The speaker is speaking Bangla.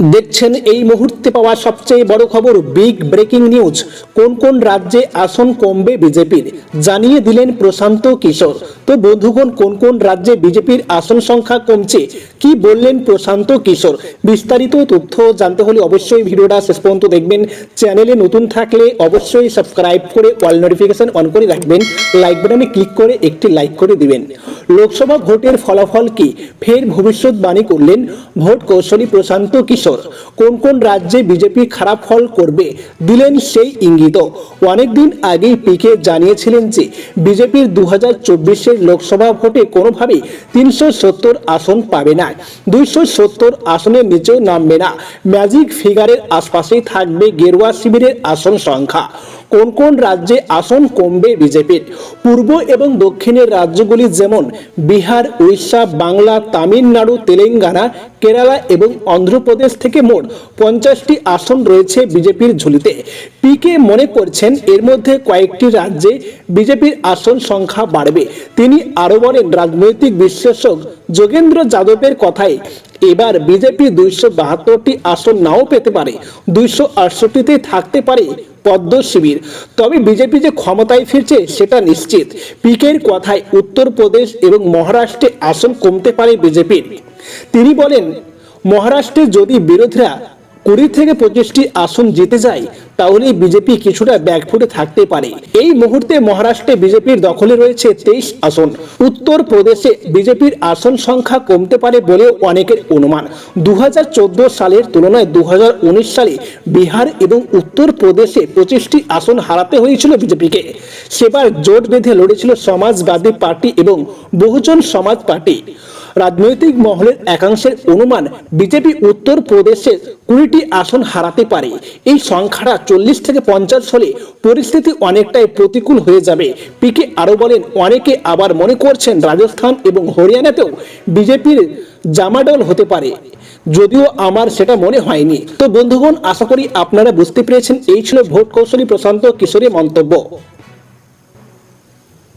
দেখছেন এই মুহূর্তে পাওয়া সবচেয়ে বড় খবর বিগ ব্রেকিং নিউজ কোন কোন রাজ্যে আসন কমবে বিজেপির? জানিয়ে দিলেন প্রশান্ত কিশোর। তো বন্ধুগণ, কোন কোন রাজ্যে বিজেপির আসন সংখ্যা কমছে? কি বললেন প্রশান্ত কিশোর? বিস্তারিত তথ্য জানতে হলে অবশ্যই ভিডিওটা শেষ পর্যন্ত দেখবেন। চ্যানেলে নতুন থাকলে অবশ্যই সাবস্ক্রাইব করে অল নোটিফিকেশন অন করে রাখবেন। লাইক বাটনে ক্লিক করে একটি লাইক করে দিবেন। লোকসভা ভোটের ফলাফল কি? ফের ভবিষ্যৎবাণী করলেন ভোট কৌশলী প্রশান্ত কিশোর। কোন কোন রাজ্যে বিজেপি খারাপ ফল করবে দিলেন সেই ইঙ্গিত। অনেকদিন আগেই পিকে জানিয়েছিলেন যে, বিজেপির দু হাজার লোকসভা ভোটে কোনোভাবেই তিনশো সত্তর আসন পাবে না। দুইশো সত্তর আসনের নিচেও নামবে না। ম্যাজিক ফিগারের আশপাশেই থাকবে গেরুয়া শিবিরের আসন সংখ্যা। কোন কোন রাজ্যে আসন কমবে বিজেপির? পূর্ব এবং দক্ষিণের রাজ্যগুলি যেমন বিহার, উড়িষ্যা, বাংলা, তামিলনাড়ু, তেলেঙ্গানা, কেরালা এবং অন্ধ্রপ্রদেশ থেকে মোট পঞ্চাশটি আসন রয়েছে বিজেপির ঝুলিতে। পিকে মনে করছেন এর মধ্যে কয়েকটি রাজ্যে বিজেপির আসন সংখ্যা বাড়বে। তিনি আরও বলেন, রাজনৈতিক বিশ্লেষক যোগেন্দ্র যাদবের কথায় এবার বিজেপি দুইশো বাহাত্তরটি আসন নাও পেতে পারে। দুইশো আটষট্টিতে থাকতে পারে পদ্ম শিবির। তবে বিজেপি যে ক্ষমতায় ফিরছে সেটা নিশ্চিত। পিকের কথায় উত্তরপ্রদেশ এবং মহারাষ্ট্রে আসন কমতে পারে বিজেপির। তিনি বলেন মহারাষ্ট্রে যদি বিরোধীরা কুড়ি থেকে পঁচিশটি আসন জিতে যায় তাহলে বিজেপি কিছুটা ব্যাকফুটে থাকতে পারে। এই মুহূর্তে মহারাষ্ট্রে বিজেপির দখলে রয়েছে তেইশ আসন। উত্তর প্রদেশে বিজেপির আসন সংখ্যা কমতে পারে বলেও অনেকের অনুমান। দু হাজার চোদ্দ সালের তুলনায় দু হাজার উনিশ সালে বিহার এবং উত্তর প্রদেশে পঁচিশটি আসন হারাতে হয়েছিল বিজেপিকে। সেবার জোট বেঁধে লড়েছিল সমাজবাদী পার্টি এবং বহুজন সমাজ পার্টি। রাজনৈতিক মহলের একাংশের অনুমান বিজেপি উত্তর প্রদেশের কুড়িটি আসন হারাতে পারে। এই সংখ্যাটা চল্লিশ থেকে পঞ্চাশ হলে পরিস্থিতি অনেকটাই প্রতিকূল হয়ে যাবে। পিকে আরও বলেন, অনেকে আবার মনে করছেন রাজস্থান এবং হরিয়ানাতেও বিজেপির জামাডল হতে পারে। যদিও আমার সেটা মনে হয়নি। তো বন্ধুগণ, আশা করি আপনারা বুঝতে পেরেছেন। এই ছিল ভোট কৌশলী প্রশান্ত কিশোরী মন্তব্য।